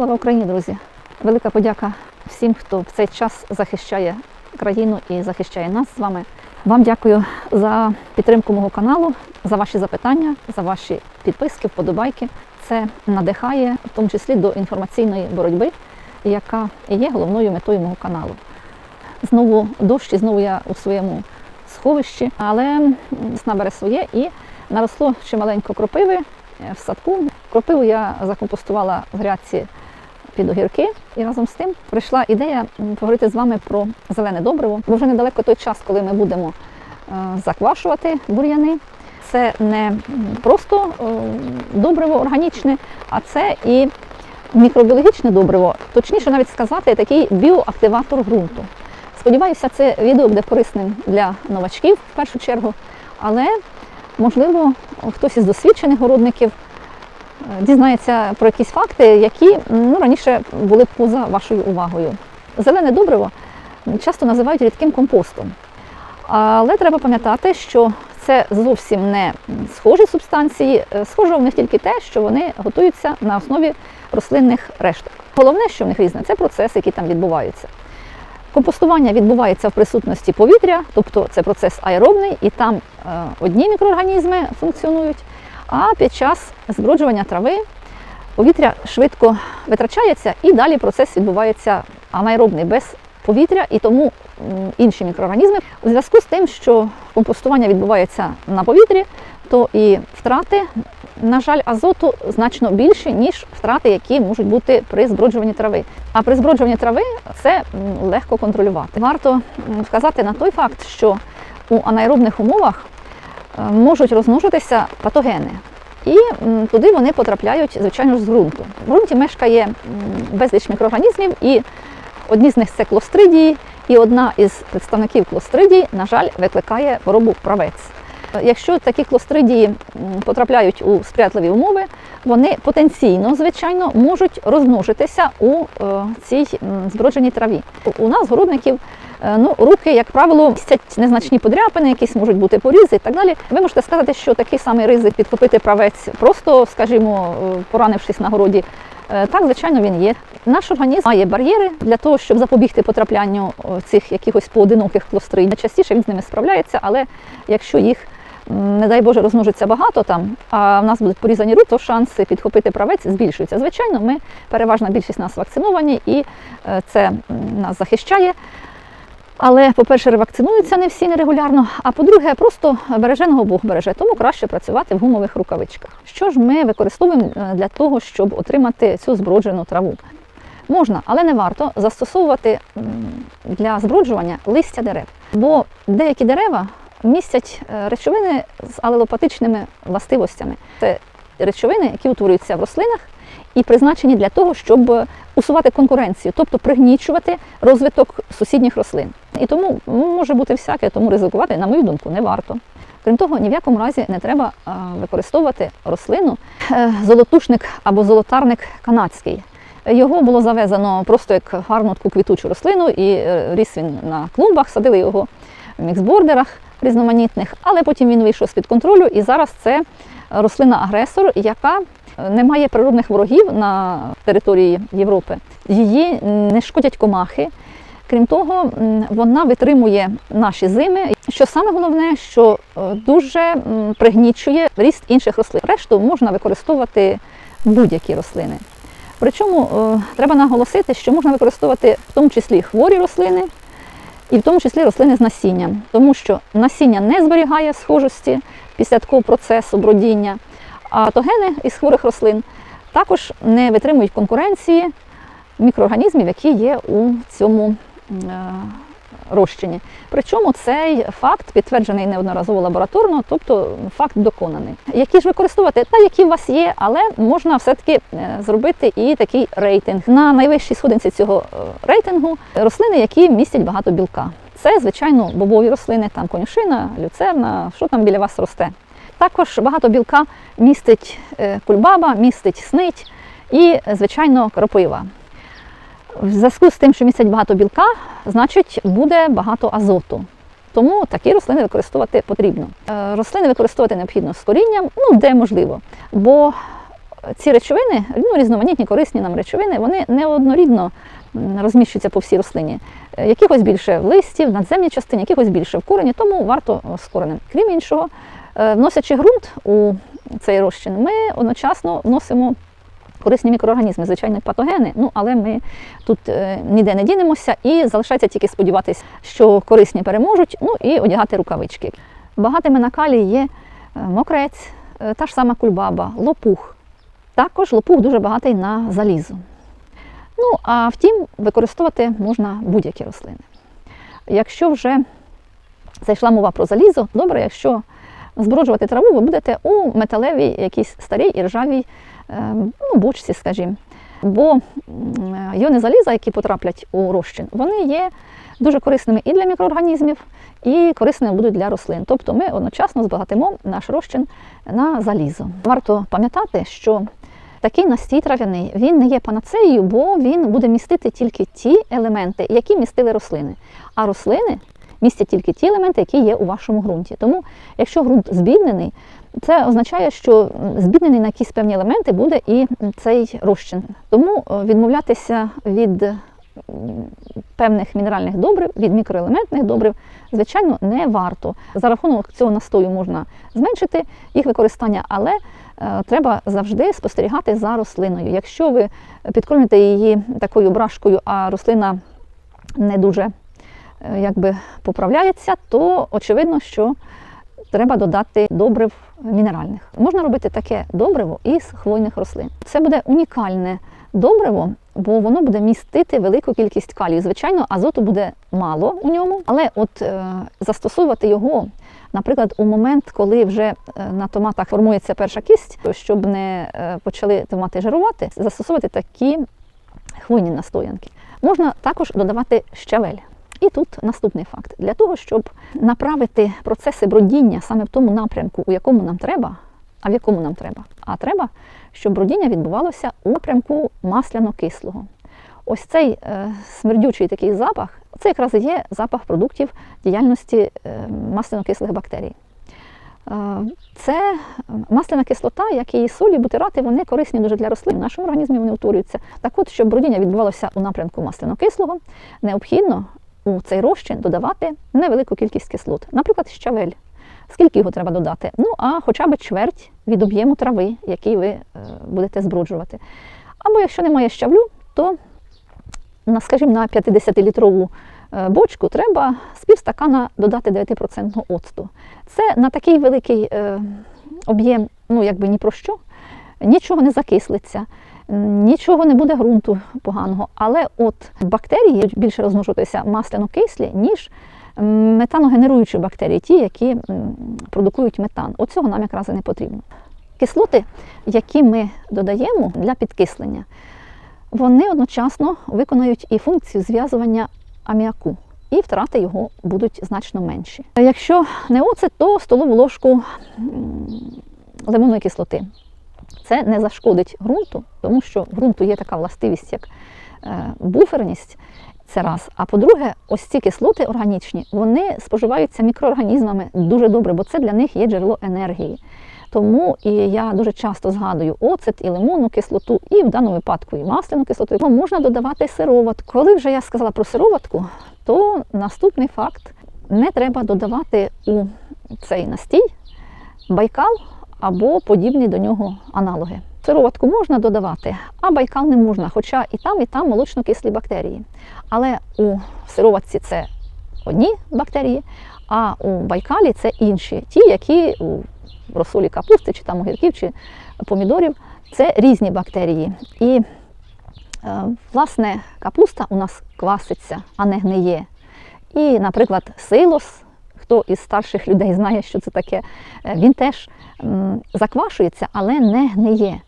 Слава Україні, друзі! Велика подяка всім, хто в цей час захищає країну і захищає нас з вами. Вам дякую за підтримку мого каналу, за ваші запитання, за ваші підписки, вподобайки. Це надихає, в тому числі до інформаційної боротьби, яка є головною метою мого каналу. Знову дощ, знову я у своєму сховищі, але м, весна бере своє і наросло чималенько кропиви е, в садку. Кропиву я закомпостувала в грядці під огірки. І разом з тим прийшла ідея поговорити з вами про зелене добриво. Бо вже недалеко той час, коли ми будемо е, заквашувати бур'яни. Це не просто е, добриво органічне, а це і мікробіологічне добриво, точніше навіть сказати, такий біоактиватор ґрунту. Сподіваюся, це відео буде корисним для новачків в першу чергу, але можливо хтось із досвідчених городників дізнається про якісь факти, які ну, раніше були поза вашою увагою. Зелене добриво часто називають рідким компостом. Але треба пам'ятати, що це зовсім не схожі субстанції. Е, Схоже в них тільки те, що вони готуються на основі рослинних решток. Головне, що в них різне, це процеси, які там відбуваються. Компостування відбувається в присутності повітря, тобто це процес аеробний, і там е, одні мікроорганізми функціонують. А під час зброджування трави повітря швидко витрачається, і далі процес відбувається анаеробний без повітря, і тому інші мікроорганізми у зв'язку з тим, що компостування відбувається на повітрі, то і втрати, на жаль, азоту значно більші, ніж втрати, які можуть бути при зброджуванні трави. А при зброджуванні трави це легко контролювати. Варто вказати на той факт, що у анаеробних умовах можуть розмножитися патогени. І туди вони потрапляють, звичайно ж, з ґрунту. В ґрунті мешкає безліч мікроорганізмів, і одні з них це клостридії, і одна із представників клостридій, на жаль, викликає хворобу правець. Е, Якщо такі клостридії потрапляють у сприятливі умови, вони потенційно, звичайно, можуть розмножитися у е, цій збродженій траві. У- нас, городників, е, ну, руки, як правило, містять незначні подряпини, якісь можуть бути порізи і так далі. Ви можете сказати, що такий самий ризик підхопити правець, просто, скажімо, е, поранившись на городі. Е, Так, звичайно, він є. Наш організм має бар'єри для того, щоб запобігти потраплянню цих якихось поодиноких клостридій. Найчастіше він з ними справляється, але якщо їх, не дай Боже, розмножиться багато там, а в нас будуть порізані руки, то шанси підхопити правець збільшуються. Звичайно, ми переважна більшість нас вакциновані, і е, це нас захищає. Але, по-перше, ревакцинуються не всі нерегулярно. А по-друге, просто береженого Бог береже, тому краще працювати в гумових рукавичках. Що ж ми використовуємо е, для того, щоб отримати цю зброджену траву? Можна, але не варто застосовувати для зброджування листя дерев. Бо деякі дерева містять е, речовини з алелопатичними властивостями. Це речовини, які утворюються в рослинах і призначені для того, щоб усувати конкуренцію, тобто пригнічувати розвиток сусідніх рослин. І тому ну, може бути всяке, тому ризикувати, на мою думку, не варто. Крім того, ні в якому разі не треба використовувати рослину е, золотушник або золотарник канадський. Його було завезено просто як гарну таку квітучу рослину, і е, ріс він на клумбах, садили його в міксбордерах різноманітних, але потім він вийшов з-під контролю, і зараз це рослина-агресор, яка е, не має природних ворогів на території Європи. Її не шкодять комахи. Крім того, вона витримує наші зими. Що саме головне, що е, дуже пригнічує ріст інших рослин. Решту можна використовувати будь-які рослини. Причому е, треба наголосити, що можна використовувати в тому числі хворі рослини, і в тому числі рослини з насінням, тому що насіння не зберігає схожості після такого процесу бродіння, а тогени із хворих рослин також не витримують конкуренції мікроорганізмів, які є у цьому е, розчині. Причому цей факт підтверджений неодноразово лабораторно, тобто факт доконаний. Які ж використовувати? Та які у вас є, але можна все-таки е, зробити і такий рейтинг. На найвищій сходинці цього е, рейтингу рослини, які містять багато білка. Це, звичайно, бобові рослини, там конюшина, люцерна, що там біля вас росте. Також багато білка містить е, кульбаба, містить снить і, звичайно, кропива. В зв'язку з тим, що містять багато білка, значить буде багато азоту. Тому такі рослини використовувати потрібно. Е, Рослини використовувати необхідно з корінням, ну де можливо. Бо ці речовини, ну, різноманітні корисні нам речовини, вони неоднорідно розміщуються по всій рослині. Е, Якихось більше в листі, в надземній частині, якихось більше в корені, тому варто з коренем. Крім іншого, е, вносячи ґрунт у цей розчин, ми одночасно вносимо корисні мікроорганізми, звичайно, патогени, ну але ми тут е, ніде не дінемося і залишається тільки сподіватися, що корисні переможуть, ну і одягати рукавички. Багатими на калій є е, мокрець, е, та ж сама кульбаба, лопух. Також лопух дуже багатий на залізо. Ну, а втім, використовувати можна будь-які рослини. Якщо вже зайшла мова про залізо, добре, якщо зброджувати траву, ви будете у металевій якійсь старій і ржавій ну, бочці, скажімо. Бо м, іони заліза, які потраплять у розчин, вони є дуже корисними і для мікроорганізмів, і корисними будуть для рослин. Тобто ми одночасно збагатимо наш розчин на залізо. Варто пам'ятати, що такий настій трав'яний він не є панацеєю, бо він буде містити тільки ті елементи, які містили рослини. А рослини містять тільки ті елементи, які є у вашому ґрунті. Тому, якщо ґрунт збіднений, це означає, що збіднений на якісь певні елементи буде і цей розчин. Тому е, відмовлятися від певних мінеральних добрив, від мікроелементних добрив, звичайно, не варто. За рахунок цього настою можна зменшити їх використання, але е, треба завжди спостерігати за рослиною. Якщо ви підкормите її такою брашкою, а рослина не дуже е, якби поправляється, то очевидно, що треба додати добрив мінеральних. Можна робити таке добриво із хвойних рослин. Це буде унікальне добриво, бо воно буде містити велику кількість калію. Звичайно, азоту буде мало у ньому, але от е, застосовувати його. Наприклад, у момент, коли вже е, на томатах формується перша кість, щоб не е, почали томати жирувати, застосовувати такі хвойні настоянки. Можна також додавати щавель. І тут наступний факт: для того, щоб направити процеси бродіння саме в тому напрямку, у якому нам треба, а в якому нам треба, а треба, щоб бродіння відбувалося у напрямку масляно-кислого. Ось цей е, смердючий такий запах, це якраз і є запах продуктів діяльності е, масляно-кислих бактерій. Е, Це масляна кислота, як і солі, бутирати, вони корисні дуже для рослин. В нашому організмі вони утворюються. Так от, щоб бродіння відбувалося у напрямку масляно-кислого, необхідно у цей розчин додавати невелику кількість кислот, наприклад, щавель. Скільки його треба додати? Ну, а хоча б чверть від об'єму трави, який ви е, будете зброджувати. Або якщо немає щавлю, то, на, скажімо, на 50-літрову е, бочку треба з півстакана додати 9% оцту. Це на такий великий е, об'єм, ну якби ні про що, нічого не закислиться. Нічого не буде ґрунту поганого, але от бактерії більше розмножуватися масляно-кислі, ніж метаногенеруючі бактерії, ті, які продукують метан. Оцього нам якраз і не потрібно. Кислоти, які ми додаємо для підкислення, вони одночасно виконають і функцію зв'язування аміаку, і втрати його будуть значно менші. Якщо не оцет, то столову ложку лимонної кислоти. Це не зашкодить ґрунту, тому що в ґрунту є така властивість, як е, буферність. Це раз. А по-друге, ось ці кислоти органічні, вони споживаються мікроорганізмами дуже добре, бо це для них є джерело енергії. Тому і я дуже часто згадую оцет і лимонну кислоту, і в даному випадку і масляну кислоту. Тому можна додавати сироватку. Коли вже я сказала про сироватку, то наступний факт не треба додавати у цей настій байкал або подібні до нього аналоги. Сироватку можна додавати, а байкал не можна, хоча і там, і там молочно-кислі бактерії. Але у сироватці це одні бактерії, а у байкалі це інші, ті, які у розсолі капусти, чи там огірків, чи помідорів, це різні бактерії. І, е, власне, капуста у нас кваситься, а не гниє. І, наприклад, силос, хто із старших людей знає, що це таке, е, він теж заквашується, але не гниє.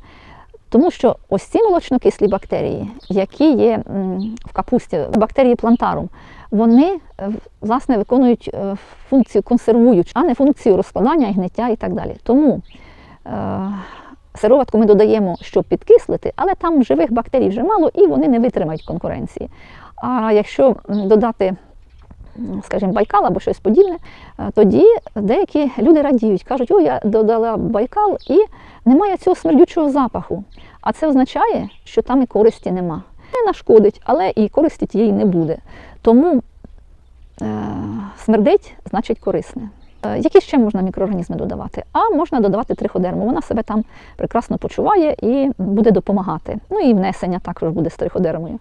Тому що ось ці молочнокислі бактерії, які є в капусті, бактерії плантарум, вони е, власне виконують е, функцію консервуючу, а не функцію розкладання, і гниття і так далі. Тому е, сироватку ми додаємо, щоб підкислити, але там живих бактерій вже мало і вони не витримають конкуренції. А якщо додати скажімо, Байкал або щось подібне, е, тоді деякі люди радіють, кажуть, о, я додала Байкал і немає цього смердючого запаху. А це означає, що там і користі нема. Не нашкодить, але і користі тієї не буде. Тому е, смердить значить корисне. Е, Які ще можна мікроорганізми додавати? А можна додавати триходерму. Вона себе там прекрасно почуває і буде допомагати. Ну і внесення також буде з триходермою.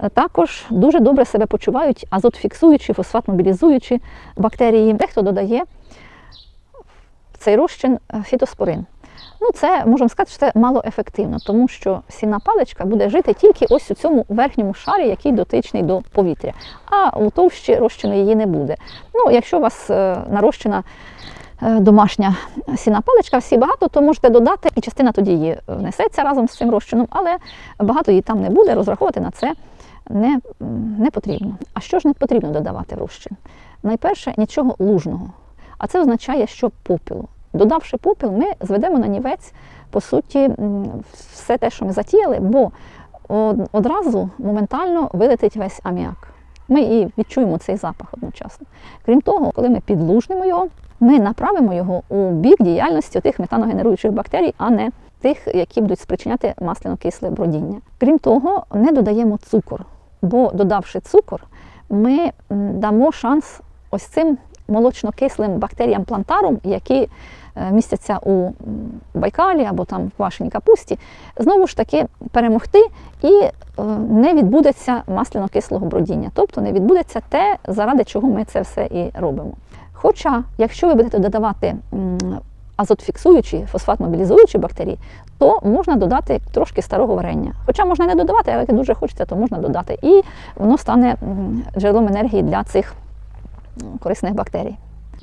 Е, Також дуже добре себе почувають азотфіксуючі, фосфат-мобілізуючі бактерії. Дехто додає цей розчин е, фітоспорин. Ну, це можемо сказати, що це малоефективно, тому що сінна паличка буде жити тільки ось у цьому верхньому шарі, який дотичний до повітря, а у товщі розчину її не буде. Ну, якщо у вас е, нарощена домашня сінна паличка, всі багато, то можете додати, і частина тоді її внесеться разом з цим розчином, але багато її там не буде, розраховувати на це не, не потрібно. А що ж не потрібно додавати в розчин? Найперше, нічого лужного. А це означає, що попілу. Додавши попіл, ми зведемо на нівець, по суті, все те, що ми затіяли, бо одразу моментально вилетить весь аміак. Ми і відчуємо цей запах одночасно. Крім того, коли ми підлужнимо його, ми направимо його у бік діяльності тих метаногенеруючих бактерій, а не тих, які будуть спричиняти масляно-кисле бродіння. Крім того, не додаємо цукор, бо додавши цукор, ми дамо шанс ось цим молочно-кислим бактеріям плантарум, які е, містяться у Байкалі або там в квашеній капусті, знову ж таки перемогти і е, не відбудеться масляно-кислого бродіння, тобто не відбудеться те, заради чого ми це все і робимо. Хоча, якщо ви будете додавати м, азотфіксуючі, фосфат-мобілізуючі бактерії, то можна додати трошки старого варення. Хоча можна не додавати, але як дуже хочеться, то можна додати. І воно стане джерелом енергії для цих корисних бактерій.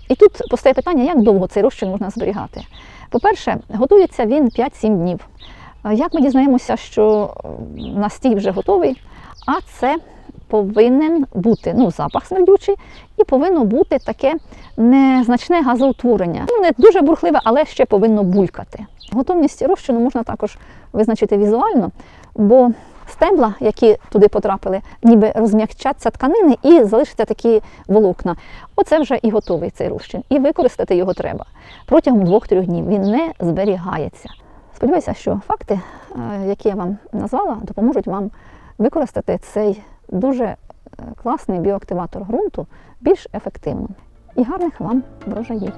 І тут постає питання, як довго цей розчин можна зберігати. По-перше, готується він 5-7 днів. Як ми дізнаємося, що настій вже готовий, а це повинен бути ну, запах смердючий і повинно бути таке незначне газоутворення. Ну, не дуже бурхливе, але ще повинно булькати. Готовність розчину можна також визначити візуально, бо стебла, які туди потрапили, ніби розм'якчаться тканини і залишаться такі волокна. Оце вже і готовий цей розчин. І використати його треба. Протягом 2-3 днів він не зберігається. Сподіваюся, що факти, е, які я вам назвала, допоможуть вам використати цей дуже е, класний біоактиватор ґрунту більш ефективно. І гарних вам врожаїв!